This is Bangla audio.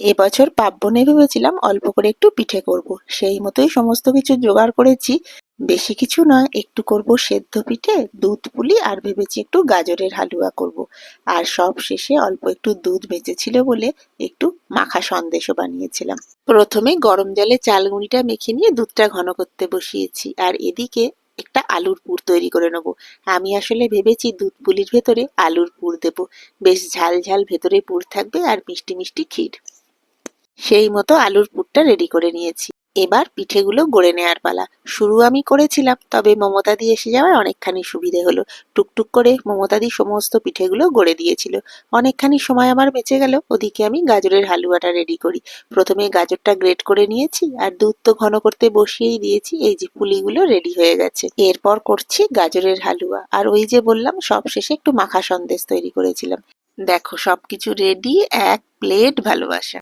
এবছর পার্বণে ভেবেছিলাম অল্প করে একটু পিঠে করব। সেই মতোই সমস্ত কিছু জোগাড় করেছি। বেশি কিছু নয় একটু করব সেদ্ধ পিঠে, দুধ পুলি আর ভেবেছি একটু গাজরের হালুয়া করব। আর সব শেষে অল্প একটু দুধ বেঁচেছিল বলে একটু মাখা সন্দেশও বানিয়েছিলাম। প্রথমে গরম জলে চালগুঁড়িটা মেখে নিয়ে দুধটা ঘন করতে বসিয়েছি। আর এদিকে একটা আলুর পুর তৈরি করে নেব। আমি আসলে ভেবেছি দুধ পুলির ভেতরে আলুর পুর দেবো। বেশ ঝাল ঝাল ভেতরে পুর থাকবে আর মিষ্টি মিষ্টি ক্ষীর। সেই মতো আলুর পুরটা রেডি করে নিয়েছি। এবার পিঠেগুলো গড়ে নেওয়ার পালা। শুরু আমি করেছিলাম, তবে মমতাদি এসে যাওয়ায় অনেকখানি সুবিধে হলো। টুকটুক করে মমতাদি সমস্ত পিঠেগুলো গড়ে দিয়েছিল। অনেকখানি সময় আমার বেঁচে গেল, ওদিকে আমি গাজরের হালুয়াটা রেডি করি। প্রথমে গাজরটা গ্রেট করে নিয়েছি, আর দুধ তো ঘন করতে বসিয়েই দিয়েছি, এই যে পুলিগুলো রেডি হয়ে গেছে। এরপর করছি গাজরের হালুয়া। আর ওই যে বললাম, সব শেষে একটু মাখা সন্দেশ তৈরি করেছিলাম। দেখো, সবকিছু রেডি এক প্লেট ভালোবাসা।